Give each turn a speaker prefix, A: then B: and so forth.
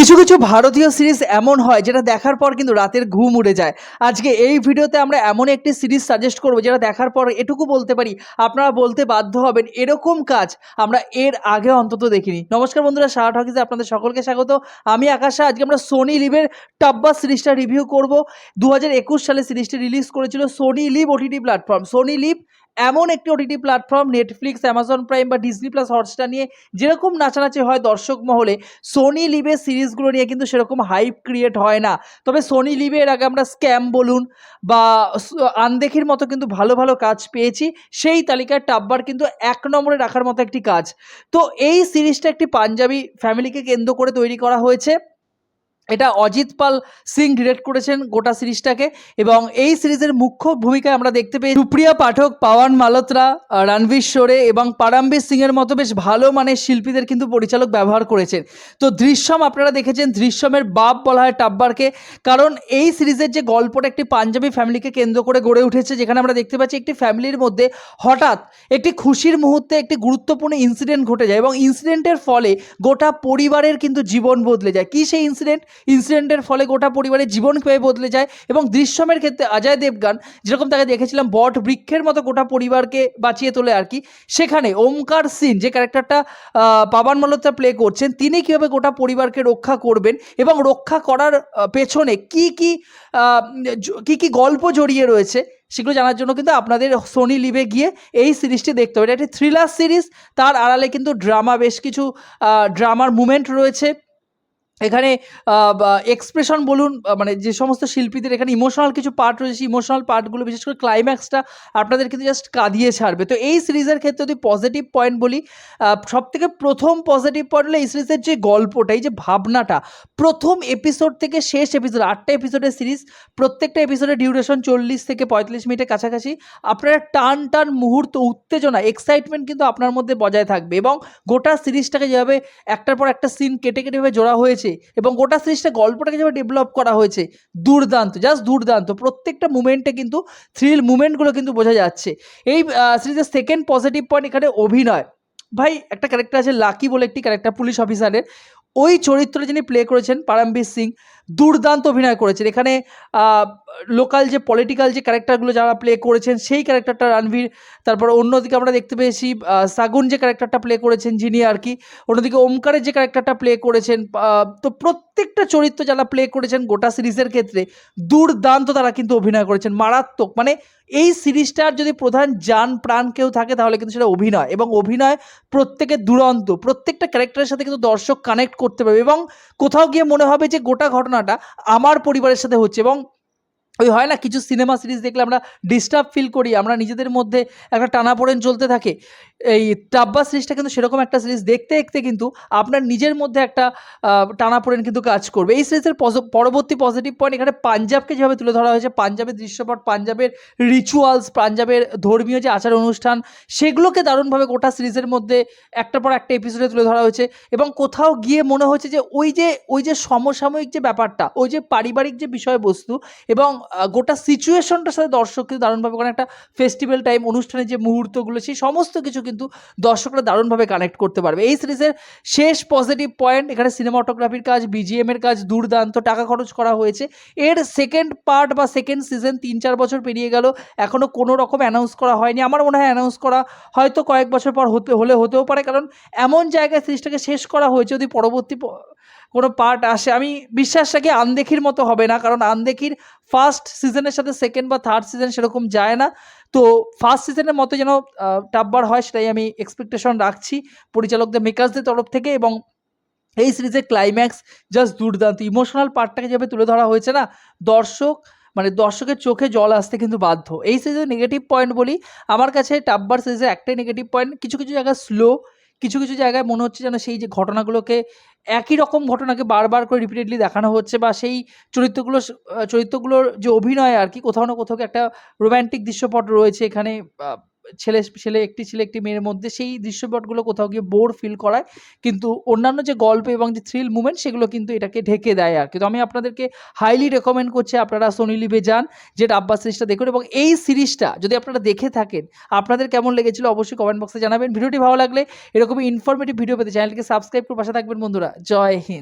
A: কিছু কিছু ভারতীয় সিরিজ এমন হয় যেটা দেখার পর কিন্তু রাতের ঘুম উড়ে যায়। আজকে এই ভিডিওতে আমরা এমন একটি সিরিজ সাজেস্ট করব যেটা দেখার পর এটুকু বলতে পারি, আপনারা বলতে বাধ্য হবেন এরকম কাজ আমরা এর আগে অন্তত দেখিনি। নমস্কার বন্ধুরা শাহ টকিজে আপনাদের সকলকে স্বাগত। আমি আকাশা আজকে আমরা সোনি লিভের টাব্বা সিরিজটা রিভিউ করব। দু হাজার একুশ সালে সিরিজটি রিলিজ করেছিল Sony Liv OTT platform Sony Liv এমন একটি OTT platform Netflix Amazon Prime বা ডিজনি প্লাস হটস্টার নিয়ে যেরকম নাচানাচি হয় দর্শক মহলে সোনি লিভের সিরিজগুলো নিয়ে কিন্তু সেরকম হাইপ ক্রিয়েট হয় না। তবে সোনি লিভের আগে আমরা স্ক্যাম বলুন বা আনদেখির মতো কিন্তু ভালো ভালো কাজ পেয়েছি, সেই তালিকায় টাব্বার কিন্তু এক নম্বরে রাখার মতো একটি কাজ। তো এই সিরিজটা একটি পাঞ্জাবি ফ্যামিলিকে কেন্দ্র করে তৈরি করা হয়েছে। এটা অজিত পাল সিং ডিরেক্ট করেছেন গোটা সিরিজটাকে এবং এই সিরিজের মুখ্য ভূমিকায় আমরা দেখতে পেয়ে সুপ্রিয়া পাঠক, পাওয়ান মালত্রা রণবীর সোরে এবং পারামবীর সিংয়ের মতো বেশ ভালো মানের শিল্পীদের কিন্তু পরিচালক ব্যবহার করেছেন। তো দৃশ্যম আপনারা দেখেছেন, দৃশ্যমের বাপ বলা হয় টাব্বারকে, কারণ এই সিরিজের যে গল্পটা একটি পাঞ্জাবি ফ্যামিলিকে কেন্দ্র করে গড়ে উঠেছে, যেখানে আমরা দেখতে পাচ্ছি একটি ফ্যামিলির মধ্যে হঠাৎ একটি খুশির মুহূর্তে একটি গুরুত্বপূর্ণ ইনসিডেন্ট ঘটে যায় এবং ইনসিডেন্টের ফলে গোটা পরিবারের কিন্তু জীবন বদলে যায়। কী সেই ইনসিডেন্ট ইনসিডেন্টের ফলে গোটা পরিবারের জীবন কীভাবে বদলে যায় এবং দৃশ্যমের ক্ষেত্রে অজয় দেবগান, যেরকম তাকে দেখেছিলাম, বট বৃক্ষের মতো গোটা পরিবারকে বাঁচিয়ে তোলে আর কি। সেখানে ওমকার সিন, যে ক্যারেক্টারটা পাবান মালহোত্রা প্লে করছেন, তিনি কীভাবে গোটা পরিবারকে রক্ষা করবেন এবং রক্ষা করার পেছনে কি কি কি কি গল্প জড়িয়ে রয়েছে, সেগুলো জানার জন্য কিন্তু আপনাদের সোনি লিভে গিয়ে এই সিরিজটি দেখতে হবে। এটা একটি থ্রিলার সিরিজ, তার আড়ালে কিন্তু ড্রামা বেশ কিছু ড্রামার মুমেন্ট রয়েছে। এখানে এক্সপ্রেশন বলুন মানে যে সমস্ত শিল্পীদের এখানে ইমোশনাল কিছু পার্ট রয়েছে ইমোশনাল পার্টগুলো বিশেষ করে ক্লাইম্যাক্সটা আপনাদের কিন্তু জাস্ট কাঁদিয়ে ছাড়বে। তো এই সিরিজের ক্ষেত্রে যদি পজিটিভ পয়েন্ট বলি সব থেকে প্রথম পজিটিভ পয়েন্ট হলো এই সিরিজের যে গল্পটা, এই যে ভাবনাটা, প্রথম এপিসোড থেকে শেষ এপিসোড আটটা এপিসোডের সিরিজ প্রত্যেকটা এপিসোডের ডিউরেশন চল্লিশ থেকে পঁয়তাল্লিশ মিনিটের কাছাকাছি, আপনারা টান টান মুহূর্ত, উত্তেজনা এক্সাইটমেন্ট কিন্তু আপনার মধ্যে বজায় থাকবে এবং গোটা সিরিজটাকে যেভাবে একটার পর একটা সিন কেটে কেটেভাবে জোড়া হয়েছে এবং গোটা সিরিজটা গল্পটাকে যেভাবে ডেভেলপ করা হয়েছে, দুর্দান্ত জাস্ট দুর্দান্ত। প্রত্যেকটা মুমেন্টে কিন্তু থ্রিল মুমেন্টগুলো কিন্তু বোঝা যাচ্ছে। এই সিরিজের সেকেন্ড পজিটিভ পয়েন্ট এখানে অভিনয়। ভাই, একটা ক্যারেক্টার আছে লাকি বলে একটি ক্যারেক্টার পুলিশ অফিসারের ওই চরিত্র যিনি প্লে করেছেন পারমবীর সিং, দুর্দান্ত অভিনয় করেছেন। এখানে লোকাল যে পলিটিক্যাল যে ক্যারেক্টারগুলো যারা প্লে করেছেন, সেই ক্যারেক্টারটা রণবীর তারপর অন্যদিকে আমরা দেখতে পেয়েছি সাগুন যে ক্যারেক্টারটা প্লে করেছেন যিনি আর কি, অন্যদিকে ওমকারের যে ক্যারেক্টারটা প্লে করেছেন তো প্রত্যেকটা চরিত্র যারা প্লে করেছেন গোটা সিরিজের ক্ষেত্রে, দুর্দান্ত তারা কিন্তু অভিনয় করেছেন, মারাত্মক। মানে এই সিরিজটার যদি প্রধান যান প্রাণ কেউ থাকে, তাহলে কিন্তু সেটা অভিনয়। এবং অভিনয় প্রত্যেকের দুরন্ত, প্রত্যেকটা ক্যারেক্টারের সাথে কিন্তু দর্শক কানেক্ট করতে পারবে। এবং কোথাও গিয়ে মনে হবে যে গোটা ঘটনাটা আমার পরিবারের সাথে হচ্ছে। এবং ওই হয় না কিছু সিনেমা সিরিজ দেখলে আমরা ডিস্টার্ব ফিল করি, আমরা নিজেদের মধ্যে একটা টানাপোড়েন চলতে থাকে। এই টাব্বা সিরিজটা কিন্তু সেরকম একটা সিরিজ দেখতে দেখতে কিন্তু আপনার নিজের মধ্যে একটা টানাপোড়েন কিন্তু কাজ করবে। এই সিরিজের পরবর্তী পজিটিভ পয়েন্ট এখানে পাঞ্জাবকে যেভাবে তুলে ধরা হয়েছে, পাঞ্জাবের দৃশ্যপট, পাঞ্জাবের রিচুয়ালস পাঞ্জাবের ধর্মীয় যে আচার অনুষ্ঠান, সেগুলোকে দারুণভাবে গোটা সিরিজের মধ্যে একটার পর একটা এপিসোডে তুলে ধরা হয়েছে এবং কোথাও গিয়ে মনে হচ্ছে যে ওই যে ওই যে সমসাময়িক যে ব্যাপারটা, ওই যে পারিবারিক যে বিষয়বস্তু এবং গোটা সিচুয়েশনটার সাথে দর্শক কিন্তু দারুণভাবে কোনো একটা ফেস্টিভ্যাল টাইম অনুষ্ঠানের যে মুহূর্তগুলো, সেই সমস্ত কিছু কিন্তু দর্শকরা দারুণভাবে কানেক্ট করতে পারবে। এই সিরিজের শেষ পজিটিভ পয়েন্ট এখানে সিনেমাটোগ্রাফির কাজ বিজিএমের কাজ দুর্দান্ত, টাকা খরচ করা হয়েছে। এর সেকেন্ড পার্ট বা সেকেন্ড সিজন তিন চার বছর পেরিয়ে গেল এখনও কোনো রকম অ্যানাউন্স করা হয়নি। আমার মনে হয় অ্যানাউন্স করা হয়তো কয়েক বছর পর হতে, হলে হতেও পারে, কারণ এমন জায়গায় সিরিজটাকে শেষ করা হয়েছে যদি পরবর্তী কোনো পার্ট আসে, আমি বিশ্বাস রাখি আনদেখির মতো হবে না, কারণ আনদেখির ফার্স্ট সিজনের সাথে সেকেন্ড বা থার্ড সিজন সেরকম যায় না। তো ফার্স্ট সিজনের মতো যেন টাব্বার হয় সেটাই আমি এক্সপেকটেশন রাখছি পরিচালকদের মেকার্সদের তরফ থেকে এবং এই সিরিজের ক্লাইম্যাক্স জাস্ট দুর্দান্ত। ইমোশনাল পার্টটাকে যেভাবে তুলে ধরা হয়েছে না, দর্শক মানে দর্শকের চোখে জল আসতে কিন্তু বাধ্য। এই সিরিজের নেগেটিভ পয়েন্ট বলি, আমার কাছে টাব্বার সিরিজের একটাই নেগেটিভ পয়েন্ট কিছু কিছু জায়গায় স্লো কিছু কিছু জায়গায় মনে হচ্ছে যেন সেই যে ঘটনাগুলোকে একই রকম ঘটনাকে বারবার করে রিপিটেডলি দেখানো হচ্ছে বা সেই চরিত্রগুলো চরিত্রগুলোর যে অভিনয় আর কি, কোথাও না কোথাও একটা রোম্যান্টিক দৃশ্যপট রয়েছে এখানে ছেলে ছেলে, একটি ছেলে, একটি মেয়ের মধ্যে সেই দৃশ্যপটগুলো কোথাও গিয়ে বোর ফিল করায়। কিন্তু অন্যান্য যে গল্প এবং যে থ্রিল মুভমেন্ট সেগুলো কিন্তু এটাকে ঢেকে দেয় আর কিন্তু আমি আপনাদেরকে হাইলি রেকমেন্ড করছি আপনারা সোনি লিভে যান যে ডাব্বা সিরিজটা দেখুন এবং এই সিরিজটা যদি আপনারা দেখে থাকেন, আপনাদের কেমন লেগেছিল অবশ্যই কমেন্ট বক্সে জানাবেন। ভিডিওটি ভালো লাগলে এরকমই ইনফরমেটিভ ভিডিও পেতে চ্যানেলকে সাবস্ক্রাইব করে পাশে থাকবেন বন্ধুরা। জয় হিন্দ।